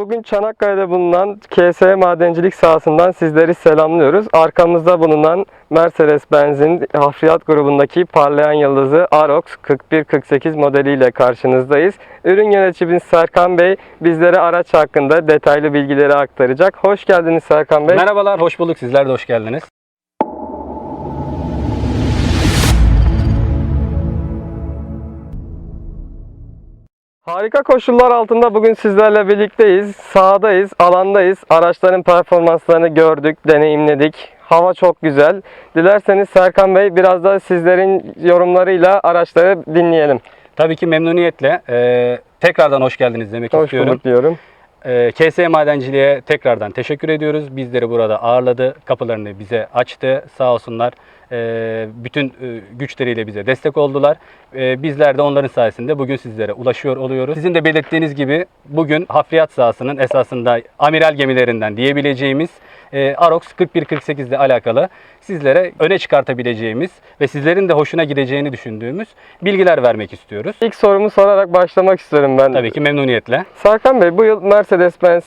Bugün Çanakkale'de bulunan KS Madencilik sahasından sizleri selamlıyoruz. Arkamızda bulunan Mercedes-Benz'in hafriyat grubundaki parlayan yıldızı Arox 4148 modeliyle karşınızdayız. Ürün yöneticimiz Serkan Bey bizlere araç hakkında detaylı bilgileri aktaracak. Hoş geldiniz Serkan Bey. Merhabalar, hoş bulduk. Sizler de hoş geldiniz. Harika koşullar altında bugün sizlerle birlikteyiz. Sahadayız, alandayız. Araçların performanslarını gördük, deneyimledik. Hava çok güzel. Dilerseniz Serkan Bey biraz da sizlerin yorumlarıyla araçları dinleyelim. Tabii ki memnuniyetle e, tekrardan hoş geldiniz demek Hoş istiyorum. bulduk diyorum. E, KS Madenciliğe tekrardan teşekkür ediyoruz. Bizleri burada ağırladı, kapılarını bize açtı. Sağ olsunlar. E, bütün e, güçleriyle bize destek oldular. E, bizler de onların sayesinde bugün sizlere ulaşıyor oluyoruz. Sizin de belirttiğiniz gibi bugün hafriyat sahasının esasında amiral gemilerinden diyebileceğimiz e, Arox 4148 ile alakalı sizlere öne çıkartabileceğimiz ve sizlerin de hoşuna gideceğini düşündüğümüz bilgiler vermek istiyoruz. İlk sorumu sorarak başlamak istiyorum ben. Tabii ki memnuniyetle. Serkan Bey bu yıl Mercedes-Benz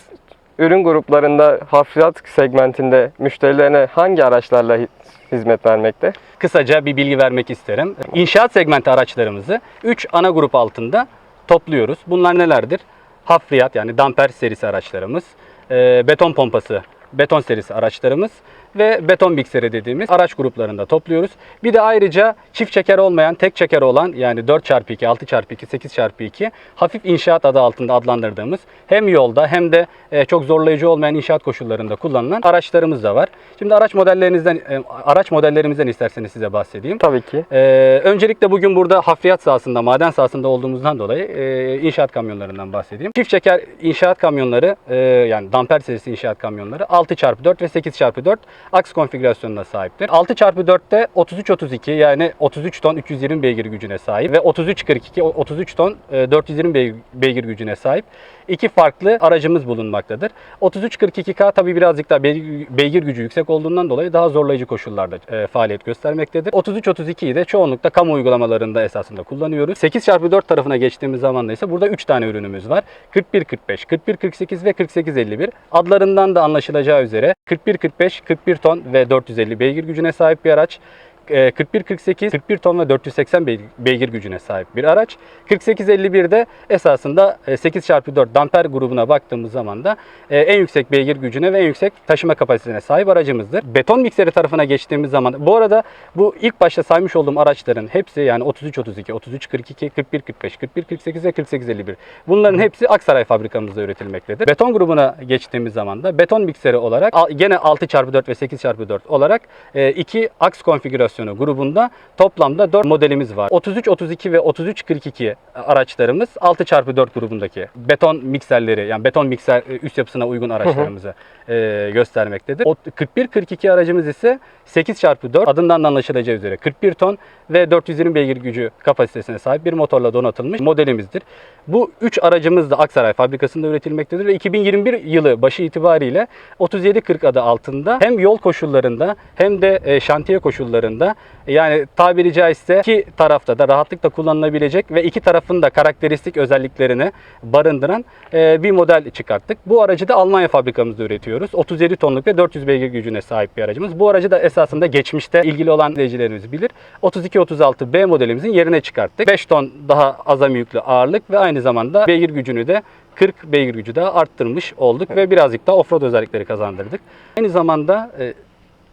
ürün gruplarında hafriyat segmentinde müşterilerine hangi araçlarla hi- hizmet vermekte? Kısaca bir bilgi vermek isterim. İnşaat segmenti araçlarımızı 3 ana grup altında topluyoruz. Bunlar nelerdir? Hafriyat yani damper serisi araçlarımız, e, beton pompası, beton serisi araçlarımız ve beton mikseri dediğimiz araç gruplarında topluyoruz. Bir de ayrıca çift çeker olmayan, tek çeker olan yani 4x2, 6x2, 8x2 hafif inşaat adı altında adlandırdığımız hem yolda hem de e, çok zorlayıcı olmayan inşaat koşullarında kullanılan araçlarımız da var. Şimdi araç modellerinizden e, araç modellerimizden isterseniz size bahsedeyim. Tabii ki. Ee, öncelikle bugün burada hafriyat sahasında, maden sahasında olduğumuzdan dolayı e, inşaat kamyonlarından bahsedeyim. Çift çeker inşaat kamyonları, e, yani damper serisi inşaat kamyonları 6x4 ve 8x4 aks konfigürasyonuna sahiptir. 6x4'te 33-32 yani 33 ton 320 beygir gücüne sahip ve 33-42 o- 33 ton e, 420 bey- beygir gücüne sahip iki farklı aracımız bulunmaktadır. 33-42K tabi birazcık daha beygir, gücü yüksek olduğundan dolayı daha zorlayıcı koşullarda e, faaliyet göstermektedir. 33-32'yi de çoğunlukla kamu uygulamalarında esasında kullanıyoruz. 8x4 tarafına geçtiğimiz zaman ise burada 3 tane ürünümüz var. 41-45, 41-48 ve 48-51. Adlarından da anlaşılacağı üzere 41-45, 41 ton ve 450 beygir gücüne sahip bir araç. E, 41-48, 41 ton ve 480 bey- beygir gücüne sahip bir araç. 48-51'de esasında e, 8x4 damper grubuna baktığımız zaman da e, en yüksek beygir gücüne ve en yüksek taşıma kapasitesine sahip aracımızdır. Beton mikseri tarafına geçtiğimiz zaman bu arada bu ilk başta saymış olduğum araçların hepsi yani 33-32, 33-42, 41-45, 41-48 ve 48-51 bunların hepsi Aksaray fabrikamızda üretilmektedir. Beton grubuna geçtiğimiz zaman da beton mikseri olarak gene 6x4 ve 8x4 olarak e, iki aks konfigürasyonu grubunda toplamda 4 modelimiz var. 33-32 ve 33-42 araçlarımız 6x4 grubundaki beton mikserleri yani beton mikser e, üst yapısına uygun araçlarımızı e, göstermektedir. O 41-42 aracımız ise 8x4 adından da anlaşılacağı üzere 41 ton ve 420 beygir gücü kapasitesine sahip bir motorla donatılmış modelimizdir. Bu 3 aracımız da Aksaray fabrikasında üretilmektedir ve 2021 yılı başı itibariyle 3740 adı altında hem yol koşullarında hem de e, şantiye koşullarında yani tabiri caizse iki tarafta da rahatlıkla kullanılabilecek ve iki tarafın da karakteristik özelliklerini barındıran e, bir model çıkarttık. Bu aracı da Almanya fabrikamızda üretiyoruz. 37 tonluk ve 400 beygir gücüne sahip bir aracımız. Bu aracı da esasında geçmişte ilgili olan izleyicilerimiz bilir. 3236B modelimizin yerine çıkarttık. 5 ton daha azami yüklü ağırlık ve aynı zamanda beygir gücünü de 40 beygir gücü daha arttırmış olduk ve birazcık da offroad özellikleri kazandırdık. Aynı zamanda e,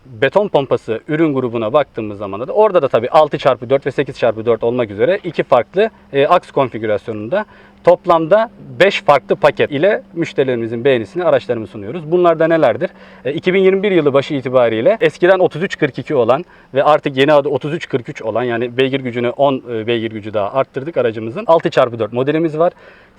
beton pompası ürün grubuna baktığımız zaman da orada da tabii 6x4 ve 8x4 olmak üzere iki farklı e, aks konfigürasyonunda toplamda 5 farklı paket ile müşterilerimizin beğenisini araçlarımızı sunuyoruz. Bunlar da nelerdir? E, 2021 yılı başı itibariyle eskiden 3342 olan ve artık yeni adı 3343 olan yani beygir gücünü 10 e, beygir gücü daha arttırdık aracımızın. 6x4 modelimiz var.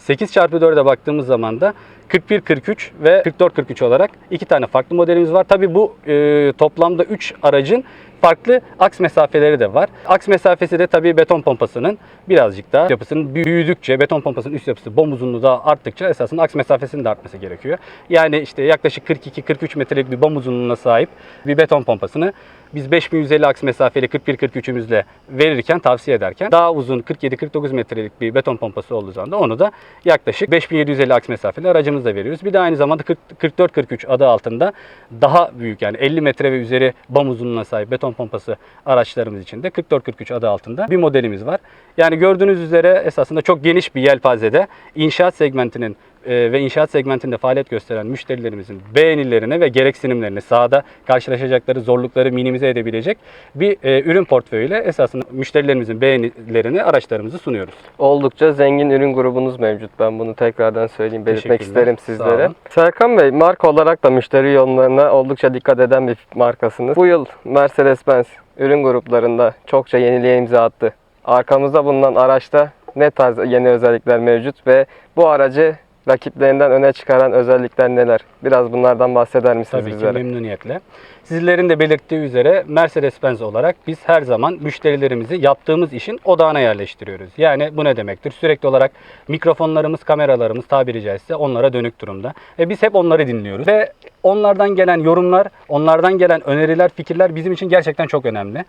8x4'e baktığımız zaman da 41-43 ve 44-43 olarak iki tane farklı modelimiz var. Tabii bu e, toplamda 3 aracın farklı aks mesafeleri de var. Aks mesafesi de tabii beton pompasının birazcık daha yapısının büyüdükçe, beton pompasının üst yapısı, bom uzunluğu da arttıkça esasında aks mesafesinin de artması gerekiyor. Yani işte yaklaşık 42-43 metrelik bir bom uzunluğuna sahip bir beton pompasını biz 5150 aks mesafeli 41-43'ümüzle verirken, tavsiye ederken daha uzun 47-49 metrelik bir beton pompası olduğu zaman da onu da yaklaşık 5750 aks mesafeli aracımızla veriyoruz. Bir de aynı zamanda 44-43 adı altında daha büyük yani 50 metre ve üzeri bam uzunluğuna sahip beton pompası araçlarımız için de 44-43 adı altında bir modelimiz var. Yani gördüğünüz üzere esasında çok geniş bir yelpazede inşaat segmentinin ve inşaat segmentinde faaliyet gösteren müşterilerimizin beğenilerine ve gereksinimlerini sahada karşılaşacakları zorlukları minimize edebilecek bir e, ürün portföyüyle esasında müşterilerimizin beğenilerini araçlarımızı sunuyoruz. Oldukça zengin ürün grubunuz mevcut. Ben bunu tekrardan söyleyeyim, belirtmek isterim sizlere. Serkan Bey, marka olarak da müşteri yoğunluğuna oldukça dikkat eden bir markasınız. Bu yıl Mercedes-Benz ürün gruplarında çokça yeniliğe imza attı. Arkamızda bulunan araçta ne tarz yeni özellikler mevcut ve bu aracı rakiplerinden öne çıkaran özellikler neler? Biraz bunlardan bahseder misiniz Tabii ki bizlere? memnuniyetle. Sizlerin de belirttiği üzere Mercedes-Benz olarak biz her zaman müşterilerimizi yaptığımız işin odağına yerleştiriyoruz. Yani bu ne demektir? Sürekli olarak mikrofonlarımız, kameralarımız tabiri caizse onlara dönük durumda. E biz hep onları dinliyoruz. Ve onlardan gelen yorumlar, onlardan gelen öneriler, fikirler bizim için gerçekten çok önemli.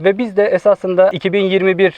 Ve biz de esasında 2021 e,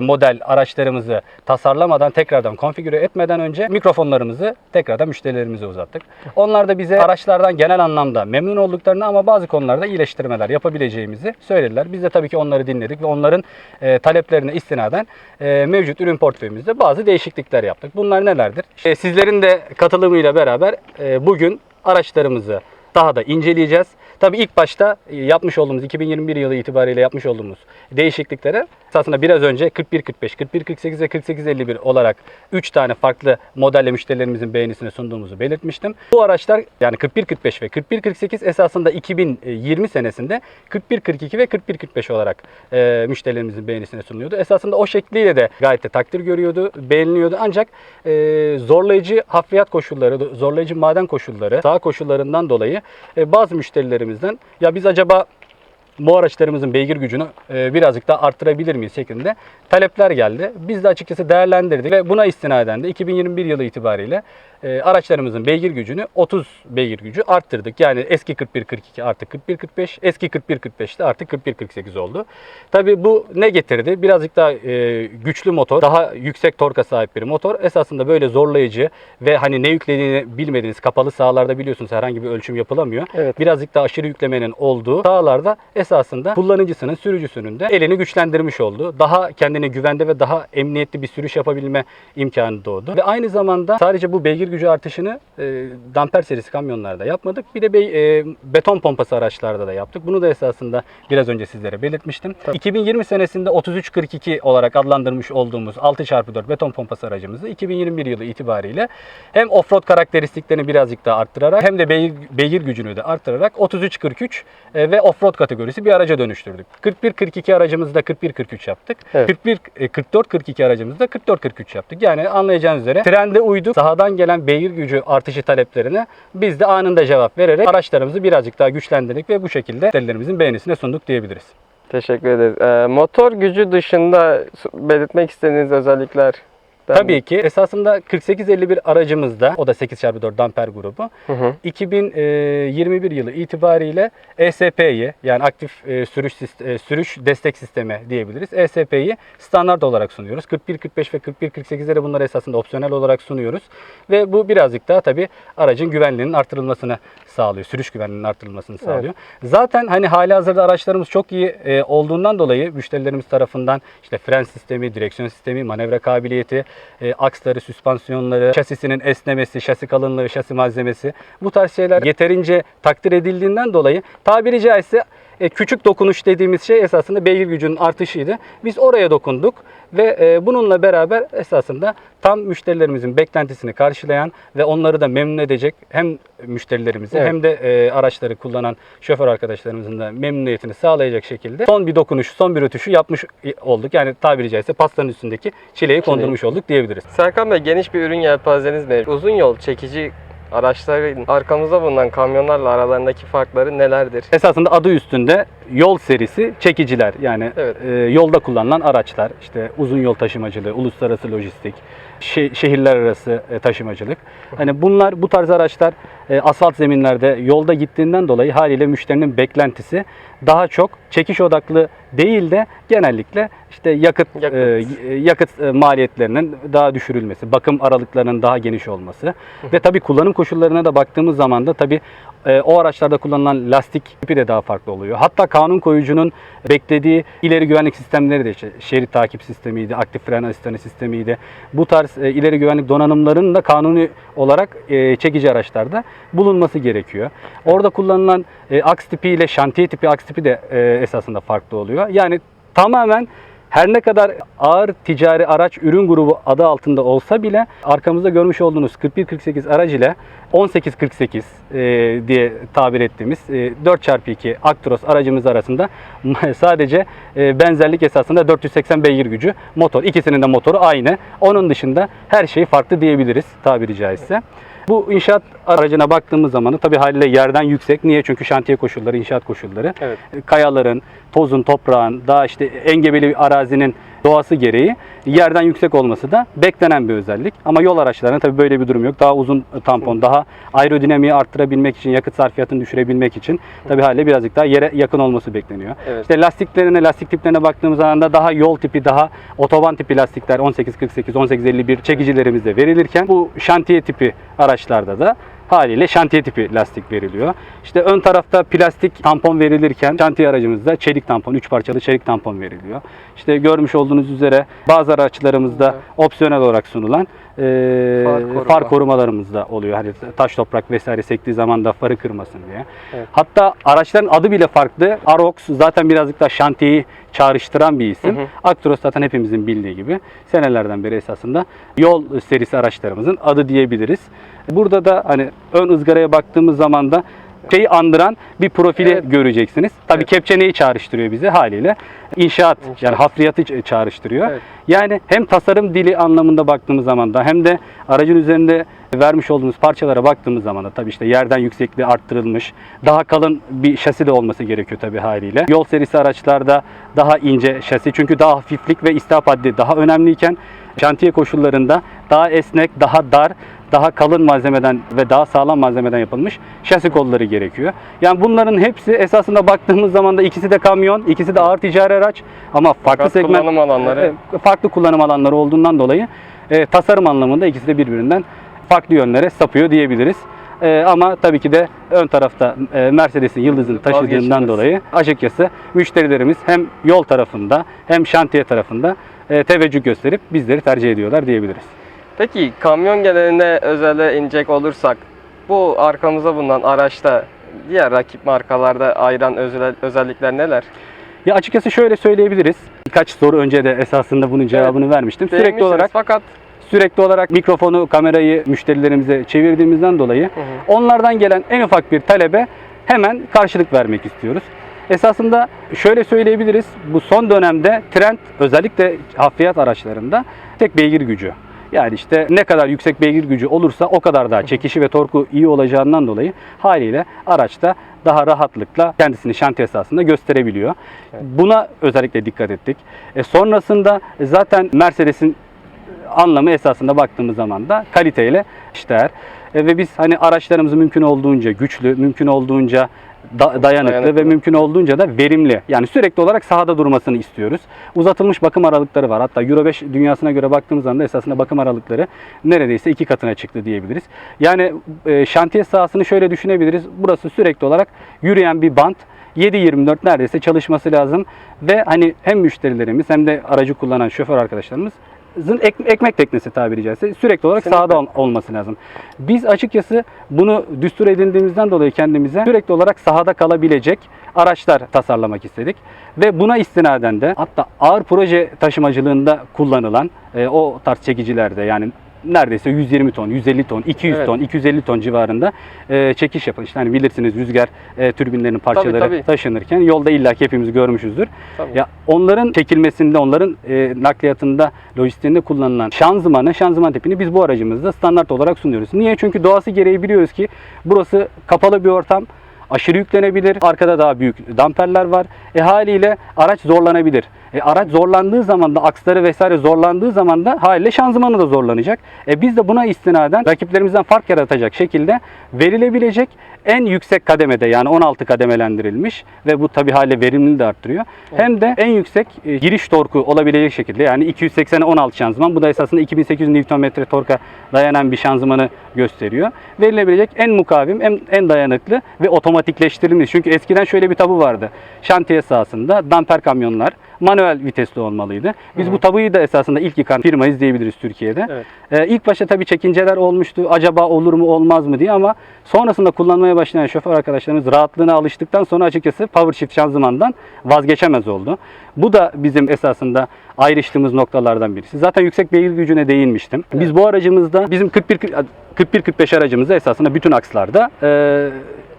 model araçlarımızı tasarlamadan tekrardan konfigüre etmeden önce mikrofonlarımızı tekrardan müşterilerimize uzattık. Onlar da bize araçlardan genel anlamda memnun olduklarını ama bazı konularda iyileştirmeler yapabileceğimizi söylediler. Biz de tabii ki onları dinledik ve onların e, taleplerine istinaden e, mevcut ürün portföyümüzde bazı değişiklikler yaptık. Bunlar nelerdir? E, sizlerin de katılımıyla beraber e, bugün araçlarımızı daha da inceleyeceğiz. Tabii ilk başta e, yapmış olduğumuz 2021 yılı itibariyle yapmış olduğumuz değişikliklere esasında biraz önce 4145, 4148 ve 4851 olarak 3 tane farklı modelle müşterilerimizin beğenisine sunduğumuzu belirtmiştim. Bu araçlar yani 4145 ve 4148 esasında 2020 senesinde 4142 ve 4145 olarak e, müşterilerimizin beğenisine sunuluyordu. Esasında o şekliyle de gayet de takdir görüyordu, beğeniliyordu. Ancak e, zorlayıcı hafriyat koşulları, zorlayıcı maden koşulları, sağ koşullarından dolayı e, bazı müşterilerimizden ya biz acaba bu araçlarımızın beygir gücünü e, birazcık daha arttırabilir miyiz şeklinde talepler geldi. Biz de açıkçası değerlendirdik ve buna istinaden de 2021 yılı itibariyle e, araçlarımızın beygir gücünü 30 beygir gücü arttırdık. Yani eski 41-42 artık 41-45, eski 41-45'te artık 41-48 oldu. Tabii bu ne getirdi? Birazcık daha e, güçlü motor, daha yüksek torka sahip bir motor. Esasında böyle zorlayıcı ve hani ne yüklediğini bilmediğiniz kapalı sahalarda biliyorsunuz herhangi bir ölçüm yapılamıyor. Evet. Birazcık daha aşırı yüklemenin olduğu sahalarda esasında kullanıcısının, sürücüsünün de elini güçlendirmiş oldu. Daha kendine güvende ve daha emniyetli bir sürüş yapabilme imkanı doğdu. Ve aynı zamanda sadece bu beygir gücü artışını e, damper serisi kamyonlarda yapmadık. Bir de bey- e, beton pompası araçlarda da yaptık. Bunu da esasında biraz önce sizlere belirtmiştim. 2020 senesinde 3342 olarak adlandırmış olduğumuz 6x4 beton pompası aracımızı 2021 yılı itibariyle hem offroad karakteristiklerini birazcık daha arttırarak hem de beygir, beygir gücünü de arttırarak 3343 e, ve offroad kategorisi bir araca dönüştürdük. 4142 aracımızda 4143 yaptık. Evet. 41 e, 4442 aracımızda 4443 yaptık. Yani anlayacağınız üzere trende uyduk. Sahadan gelen beygir gücü artışı taleplerine biz de anında cevap vererek araçlarımızı birazcık daha güçlendirdik ve bu şekilde müşterilerimizin beğenisine sunduk diyebiliriz. Teşekkür ederiz. Ee, motor gücü dışında belirtmek istediğiniz özellikler Tabii ki esasında 4851 aracımızda o da 8x4 damper grubu Hı hı. 2021 yılı itibariyle ESP'yi yani aktif e, sürüş e, sürüş destek sistemi diyebiliriz. ESP'yi standart olarak sunuyoruz. 4145 ve 4148'lere bunları esasında opsiyonel olarak sunuyoruz. Ve bu birazcık daha tabii aracın güvenliğinin artırılmasını sağlıyor. Sürüş güvenliğinin artırılmasını sağlıyor. Zaten hani hali hazırda araçlarımız çok iyi e, olduğundan dolayı müşterilerimiz tarafından işte fren sistemi, direksiyon sistemi, manevra kabiliyeti, e, aksları, süspansiyonları, şasisinin esnemesi, şasi kalınlığı, şasi malzemesi. Bu tarz şeyler yeterince takdir edildiğinden dolayı tabiri caizse e, küçük dokunuş dediğimiz şey esasında beygir gücünün artışıydı. Biz oraya dokunduk ve e, bununla beraber esasında tam müşterilerimizin beklentisini karşılayan ve onları da memnun edecek hem müşterilerimizi Evet. hem de e, araçları kullanan şoför arkadaşlarımızın da memnuniyetini sağlayacak şekilde son bir dokunuş, son bir ötüşü yapmış olduk. Yani tabiri caizse pastanın üstündeki çileyi kondurmuş olduk diyebiliriz. Serkan Bey geniş bir ürün yelpazeniz mevcut. Uzun yol çekici araçların arkamızda bulunan kamyonlarla aralarındaki farkları nelerdir? Esasında adı üstünde yol serisi çekiciler yani Evet. e, yolda kullanılan araçlar işte uzun yol taşımacılığı, uluslararası lojistik, şe- şehirler arası e, taşımacılık. Hani bunlar bu tarz araçlar e, asfalt zeminlerde yolda gittiğinden dolayı haliyle müşterinin beklentisi daha çok çekiş odaklı değil de genellikle işte yakıt Yakıt. e, yakıt e, maliyetlerinin daha düşürülmesi, bakım aralıklarının daha geniş olması ve tabii kullanım koşullarına da baktığımız zaman da tabii e, o araçlarda kullanılan lastik tipi de daha farklı oluyor. Hatta kanun koyucunun beklediği ileri güvenlik sistemleri de işte şerit takip sistemiydi, aktif fren asistanı sistemiydi. Bu tarz e, ileri güvenlik donanımların da kanuni olarak e, çekici araçlarda bulunması gerekiyor. Orada kullanılan e, aks tipi ile şantiye tipi aks tipi de e, esasında farklı oluyor. Yani tamamen her ne kadar ağır ticari araç ürün grubu adı altında olsa bile arkamızda görmüş olduğunuz 4148 aracı ile 1848 e, diye tabir ettiğimiz e, 4x2 Actros aracımız arasında sadece e, benzerlik esasında 480 beygir gücü motor. İkisinin de motoru aynı. Onun dışında her şey farklı diyebiliriz tabiri caizse. Bu inşaat aracına baktığımız zaman da tabii haliyle yerden yüksek. Niye? Çünkü şantiye koşulları, inşaat koşulları. Evet. Kayaların, tozun, toprağın, daha işte engebeli bir arazinin doğası gereği yerden yüksek olması da beklenen bir özellik. Ama yol araçlarında tabii böyle bir durum yok. Daha uzun tampon, daha aerodinamiği arttırabilmek için, yakıt sarfiyatını düşürebilmek için tabii haliyle birazcık daha yere yakın olması bekleniyor. Evet. İşte lastiklerine, lastik tiplerine baktığımız zaman da daha yol tipi, daha otoban tipi lastikler 1848, 1851 çekicilerimizde verilirken bu şantiye tipi araçlarda da haliyle şantiye tipi lastik veriliyor. İşte ön tarafta plastik tampon verilirken şantiye aracımızda çelik tampon, 3 parçalı çelik tampon veriliyor. İşte görmüş olduğunuz üzere bazı araçlarımızda opsiyonel olarak sunulan e, Far koruma. far korumalarımız da oluyor. Hani taş toprak vesaire sektiği zaman da farı kırmasın diye. Evet. Hatta araçların adı bile farklı. Arox zaten birazcık daha şantiyeyi çağrıştıran bir isim. Hı hı. Actros zaten hepimizin bildiği gibi senelerden beri esasında yol serisi araçlarımızın adı diyebiliriz. Burada da hani ön ızgaraya baktığımız zaman da şeyi andıran bir profili Evet. göreceksiniz. Tabii Evet. kepçe neyi çağrıştırıyor bize haliyle? İnşaat, İnşaat. yani hafriyatı çağrıştırıyor. Evet. Yani hem tasarım dili anlamında baktığımız zaman da hem de aracın üzerinde vermiş olduğumuz parçalara baktığımız zaman da tabii işte yerden yüksekliği arttırılmış, daha kalın bir şasi de olması gerekiyor tabii haliyle. Yol serisi araçlarda daha ince şasi çünkü daha hafiflik ve istihap haddi daha önemliyken şantiye koşullarında daha esnek, daha dar, daha kalın malzemeden ve daha sağlam malzemeden yapılmış şasi kolları gerekiyor. Yani bunların hepsi esasında baktığımız zaman da ikisi de kamyon, ikisi de ağır ticari araç ama farklı Fakat segment kullanım alanları- farklı kullanım alanları olduğundan dolayı e, tasarım anlamında ikisi de birbirinden farklı yönlere sapıyor diyebiliriz. E, ama tabii ki de ön tarafta e, Mercedes'in yıldızını taşıdığından dolayı açıkçası müşterilerimiz hem yol tarafında hem şantiye tarafında e, teveccüh gösterip bizleri tercih ediyorlar diyebiliriz. Peki kamyon geneline özele inecek olursak bu arkamızda bulunan araçta diğer rakip markalarda ayıran özel, özellikler neler? Ya açıkçası şöyle söyleyebiliriz. Birkaç soru önce de esasında bunun cevabını vermiştim. Sürekli olarak fakat sürekli olarak mikrofonu, kamerayı müşterilerimize çevirdiğimizden dolayı hı. onlardan gelen en ufak bir talebe hemen karşılık vermek istiyoruz. Esasında şöyle söyleyebiliriz. Bu son dönemde trend özellikle hafriyat araçlarında tek beygir gücü. Yani işte ne kadar yüksek beygir gücü olursa o kadar daha çekişi ve torku iyi olacağından dolayı haliyle araçta daha rahatlıkla kendisini şantiye esasında gösterebiliyor. Buna özellikle dikkat ettik. E sonrasında zaten Mercedes'in anlamı esasında baktığımız zaman da kaliteyle işler. E, ve biz hani araçlarımızı mümkün olduğunca güçlü, mümkün olduğunca da- dayanıklı, Dayanıklı. ve mümkün olduğunca da verimli. Yani sürekli olarak sahada durmasını istiyoruz. Uzatılmış bakım aralıkları var. Hatta Euro 5 dünyasına göre baktığımız zaman da esasında bakım aralıkları neredeyse iki katına çıktı diyebiliriz. Yani e, şantiye sahasını şöyle düşünebiliriz. Burası sürekli olarak yürüyen bir bant. 7-24 neredeyse çalışması lazım ve hani hem müşterilerimiz hem de aracı kullanan şoför arkadaşlarımız ek- ekmek teknesi tabiri caizse sürekli olarak Kesinlikle. sahada ol- olması lazım. Biz açıkçası bunu düstur edindiğimizden dolayı kendimize sürekli olarak sahada kalabilecek araçlar tasarlamak istedik. Ve buna istinaden de hatta ağır proje taşımacılığında kullanılan e, o tarz çekicilerde yani neredeyse 120 ton, 150 ton, 200 Evet. ton, 250 ton civarında e, çekiş yapın. İşte hani bilirsiniz rüzgar e, türbinlerinin parçaları tabii. taşınırken yolda illaki hepimiz görmüşüzdür. Tabii. Ya onların çekilmesinde, onların e, nakliyatında, lojistiğinde kullanılan şanzımanı, şanzıman tipini biz bu aracımızda standart olarak sunuyoruz. Niye? Çünkü doğası gereği biliyoruz ki burası kapalı bir ortam. aşırı yüklenebilir. Arkada daha büyük damperler var. E haliyle araç zorlanabilir. E araç zorlandığı zaman da aksları vesaire zorlandığı zaman da haliyle şanzımanı da zorlanacak. E biz de buna istinaden rakiplerimizden fark yaratacak şekilde verilebilecek en yüksek kademede yani 16 kademelendirilmiş ve bu tabi haliyle verimliliği de arttırıyor. Hem de en yüksek e, giriş torku olabilecek şekilde yani 280'e 16 şanzıman bu da esasında 2800 Nm torka dayanan bir şanzımanı gösteriyor. Verilebilecek en mukavim, en, en dayanıklı ve otomatikleştirilmiş. Çünkü eskiden şöyle bir tabu vardı. Şantiye sahasında damper kamyonlar manuel vitesli olmalıydı. Biz bu tabuyu da esasında ilk yıkan firmayız diyebiliriz Türkiye'de. Evet. Ee, ilk başta tabii çekinceler olmuştu. Acaba olur mu olmaz mı diye ama sonrasında kullanmaya başlayan şoför arkadaşlarımız rahatlığına alıştıktan sonra açıkçası power shift şanzımandan vazgeçemez oldu. Bu da bizim esasında ayrıştığımız noktalardan birisi. Zaten yüksek beygir gücüne değinmiştim. Biz bu aracımızda bizim 41 41-45 aracımızda esasında bütün akslarda e,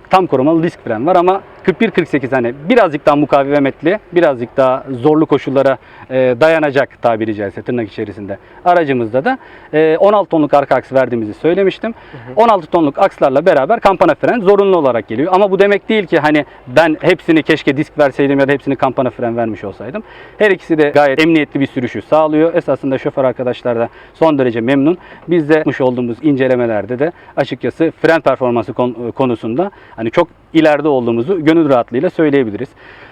tam korumalı disk fren var ama 41-48 hani birazcık daha mukavemetli, birazcık daha zorlu koşullara e, dayanacak tabiri caizse tırnak içerisinde. Aracımızda da e, 16 tonluk arka aks verdiğimizi söylemiştim. 16 tonluk akslarla beraber kampana fren zorunlu olarak geliyor. Ama bu demek değil ki hani ben hepsini keşke disk verseydim ya da hepsini kampana fren vermiş olsaydım. Her ikisi de gayet emniyetli bir sürüşü sağlıyor. Esasında şoför arkadaşlar da son derece memnun. Biz de yapmış olduğumuz incelemelerde de açıkçası fren performansı kon- konusunda hani çok ileride olduğumuzu gönül rahatlığıyla söyleyebiliriz.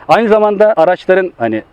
Aynı zamanda araçların hani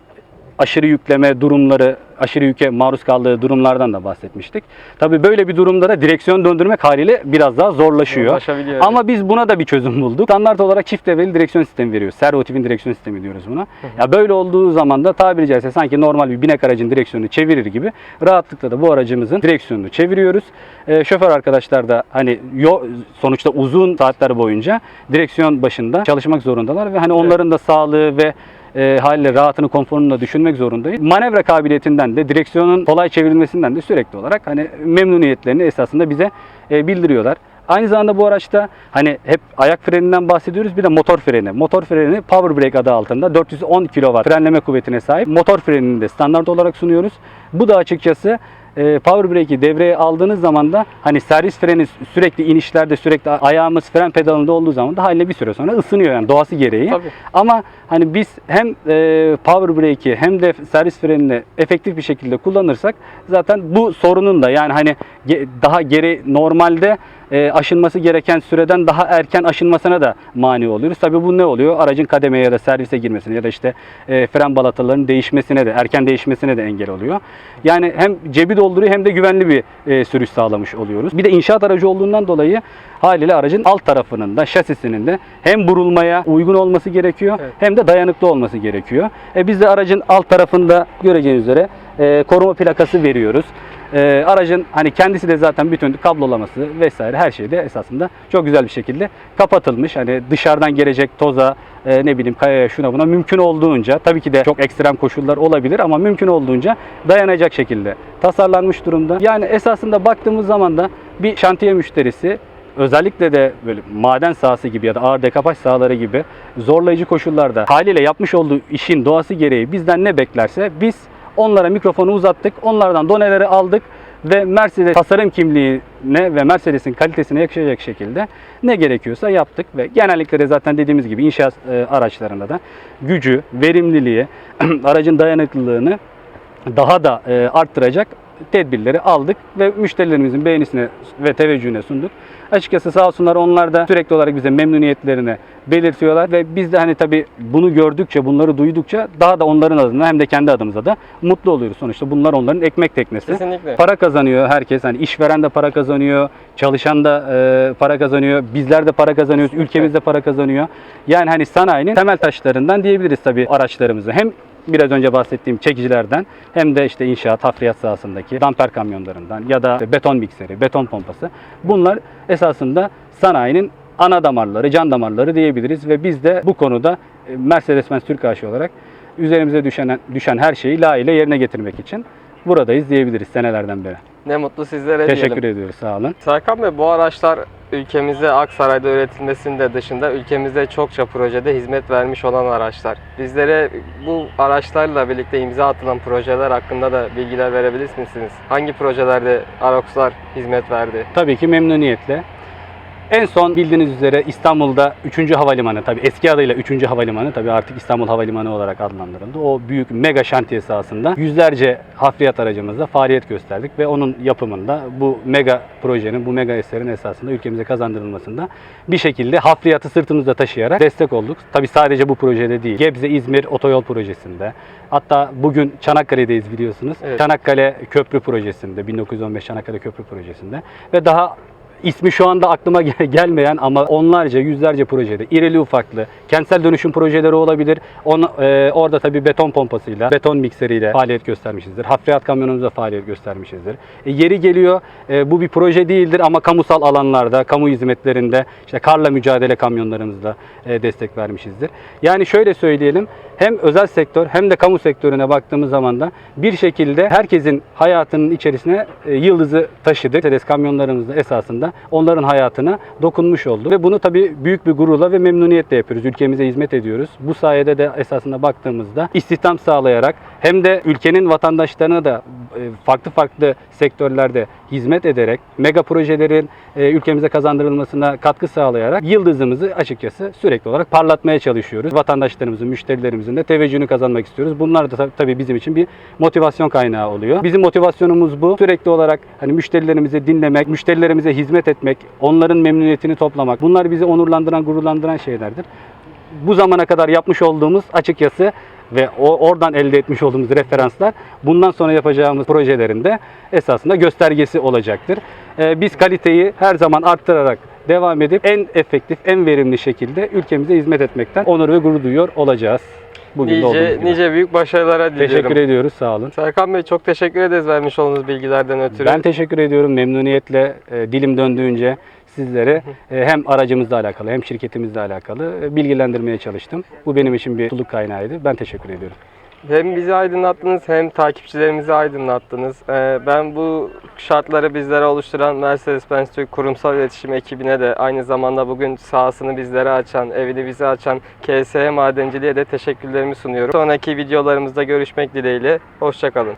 aşırı yükleme durumları, aşırı yüke maruz kaldığı durumlardan da bahsetmiştik. Tabii böyle bir durumda da direksiyon döndürmek haliyle biraz daha zorlaşıyor. Ama biz buna da bir çözüm bulduk. Standart olarak çift devreli direksiyon sistemi veriyoruz. Servo tipin direksiyon sistemi diyoruz buna. Ya böyle olduğu zaman da tabiri caizse sanki normal bir binek aracın direksiyonunu çevirir gibi rahatlıkla da bu aracımızın direksiyonunu çeviriyoruz. Ee, şoför arkadaşlar da hani yo, sonuçta uzun saatler boyunca direksiyon başında çalışmak zorundalar ve hani onların da sağlığı ve e, haliyle rahatını, konforunu da düşünmek zorundayız. Manevra kabiliyetinden de, direksiyonun kolay çevrilmesinden de sürekli olarak hani memnuniyetlerini esasında bize e, bildiriyorlar. Aynı zamanda bu araçta hani hep ayak freninden bahsediyoruz bir de motor freni. Motor freni Power Brake adı altında 410 kW frenleme kuvvetine sahip. Motor frenini de standart olarak sunuyoruz. Bu da açıkçası e, Power Brake'i devreye aldığınız zaman da hani servis freni sürekli inişlerde sürekli ayağımız fren pedalında olduğu zaman da haliyle bir süre sonra ısınıyor yani doğası gereği. Tabii. Ama hani biz hem e, power brake'i hem de servis frenini efektif bir şekilde kullanırsak zaten bu sorunun da yani hani ge- daha geri normalde e, aşınması gereken süreden daha erken aşınmasına da mani oluyoruz. Tabii bu ne oluyor? Aracın kademeye ya da servise girmesine ya da işte e, fren balatalarının değişmesine de erken değişmesine de engel oluyor. Yani hem cebi dolduruyor hem de güvenli bir e, sürüş sağlamış oluyoruz. Bir de inşaat aracı olduğundan dolayı haliyle aracın alt tarafının da şasisinin de hem burulmaya uygun olması gerekiyor Evet. hem de dayanıklı olması gerekiyor. E, biz de aracın alt tarafında göreceğiniz üzere e, koruma plakası veriyoruz. E, aracın hani kendisi de zaten bütün kablolaması vesaire her şey de esasında çok güzel bir şekilde kapatılmış. Hani dışarıdan gelecek toza e, ne bileyim kayaya şuna buna mümkün olduğunca tabii ki de çok ekstrem koşullar olabilir ama mümkün olduğunca dayanacak şekilde tasarlanmış durumda. Yani esasında baktığımız zaman da bir şantiye müşterisi özellikle de böyle maden sahası gibi ya da ağır dekapaj sahaları gibi zorlayıcı koşullarda haliyle yapmış olduğu işin doğası gereği bizden ne beklerse biz onlara mikrofonu uzattık. Onlardan doneleri aldık ve Mercedes tasarım kimliğine ve Mercedes'in kalitesine yakışacak şekilde ne gerekiyorsa yaptık ve genellikle de zaten dediğimiz gibi inşaat e, araçlarında da gücü, verimliliği, aracın dayanıklılığını daha da e, arttıracak tedbirleri aldık ve müşterilerimizin beğenisine ve teveccühüne sunduk. Açıkçası sağ olsunlar onlar da sürekli olarak bize memnuniyetlerini belirtiyorlar ve biz de hani tabii bunu gördükçe, bunları duydukça daha da onların adına hem de kendi adımıza da mutlu oluyoruz. Sonuçta bunlar onların ekmek teknesi. Kesinlikle. Para kazanıyor herkes. Hani işveren de para kazanıyor, çalışan da e, para kazanıyor, bizler de para kazanıyoruz, ülkemiz de para kazanıyor. Yani hani sanayinin temel taşlarından diyebiliriz tabii araçlarımızı. Hem biraz önce bahsettiğim çekicilerden hem de işte inşaat, hafriyat sahasındaki damper kamyonlarından ya da beton mikseri, beton pompası. Bunlar esasında sanayinin ana damarları, can damarları diyebiliriz ve biz de bu konuda e, Mercedes-Benz Türk AŞ olarak üzerimize düşen düşen her şeyi layığıyla yerine getirmek için buradayız diyebiliriz senelerden beri. Ne mutlu sizlere Teşekkür diyelim. ediyoruz. Sağ olun. Serkan Bey bu araçlar ülkemizde Aksaray'da üretilmesinin de dışında ülkemizde çokça projede hizmet vermiş olan araçlar. Bizlere bu araçlarla birlikte imza atılan projeler hakkında da bilgiler verebilir misiniz? Hangi projelerde Arox'lar hizmet verdi? Tabii ki memnuniyetle. En son bildiğiniz üzere İstanbul'da 3. Havalimanı tabii eski adıyla 3. Havalimanı tabii artık İstanbul Havalimanı olarak adlandırıldı. O büyük mega şantiye sahasında yüzlerce hafriyat aracımızla faaliyet gösterdik ve onun yapımında bu mega projenin, bu mega eserin esasında ülkemize kazandırılmasında bir şekilde hafriyatı sırtımızda taşıyarak destek olduk. Tabii sadece bu projede değil. Gebze İzmir otoyol projesinde. Hatta bugün Çanakkale'deyiz biliyorsunuz. Evet. Çanakkale Köprü projesinde, 1915 Çanakkale Köprü projesinde ve daha ismi şu anda aklıma gel- gelmeyen ama onlarca, yüzlerce projede, irili ufaklı, kentsel dönüşüm projeleri olabilir. Onu, e, orada tabii beton pompasıyla, beton mikseriyle faaliyet göstermişizdir. Hafriyat kamyonumuzda faaliyet göstermişizdir. E, yeri geliyor, e, bu bir proje değildir ama kamusal alanlarda, kamu hizmetlerinde, işte karla mücadele kamyonlarımızda e, destek vermişizdir. Yani şöyle söyleyelim, hem özel sektör hem de kamu sektörüne baktığımız zaman da bir şekilde herkesin hayatının içerisine e, yıldızı taşıdık. Mercedes kamyonlarımızda esasında onların hayatına dokunmuş oldu. Ve bunu tabii büyük bir gururla ve memnuniyetle yapıyoruz. Ülkemize hizmet ediyoruz. Bu sayede de esasında baktığımızda istihdam sağlayarak hem de ülkenin vatandaşlarına da farklı farklı sektörlerde hizmet ederek mega projelerin e, ülkemize kazandırılmasına katkı sağlayarak yıldızımızı açıkçası sürekli olarak parlatmaya çalışıyoruz. Vatandaşlarımızın, müşterilerimizin de teveccühünü kazanmak istiyoruz. Bunlar da tab- tabii bizim için bir motivasyon kaynağı oluyor. Bizim motivasyonumuz bu. Sürekli olarak hani müşterilerimizi dinlemek, müşterilerimize hizmet etmek, onların memnuniyetini toplamak. Bunlar bizi onurlandıran, gururlandıran şeylerdir. Bu zamana kadar yapmış olduğumuz açıkçası ve o oradan elde etmiş olduğumuz referanslar bundan sonra yapacağımız projelerin de esasında göstergesi olacaktır. Ee, biz kaliteyi her zaman arttırarak devam edip en efektif, en verimli şekilde ülkemize hizmet etmekten onur ve gurur duyuyor olacağız. Bugün de olduğumuz Nice, gibi. nice büyük başarılara diliyorum. Teşekkür ediyoruz, sağ olun. Serkan Bey çok teşekkür ederiz vermiş olduğunuz bilgilerden ötürü. Ben teşekkür ediyorum memnuniyetle e, dilim döndüğünce sizlere e, hem aracımızla alakalı hem şirketimizle alakalı e, bilgilendirmeye çalıştım. Bu benim için bir mutluluk kaynağıydı. Ben teşekkür ediyorum. Hem bizi aydınlattınız hem takipçilerimizi aydınlattınız. Ee, Ben bu şartları bizlere oluşturan Mercedes-Benz Türk kurumsal iletişim ekibine de aynı zamanda bugün sahasını bizlere açan, evini bize açan KSE Madenciliğe de teşekkürlerimi sunuyorum. Sonraki videolarımızda görüşmek dileğiyle. Hoşçakalın.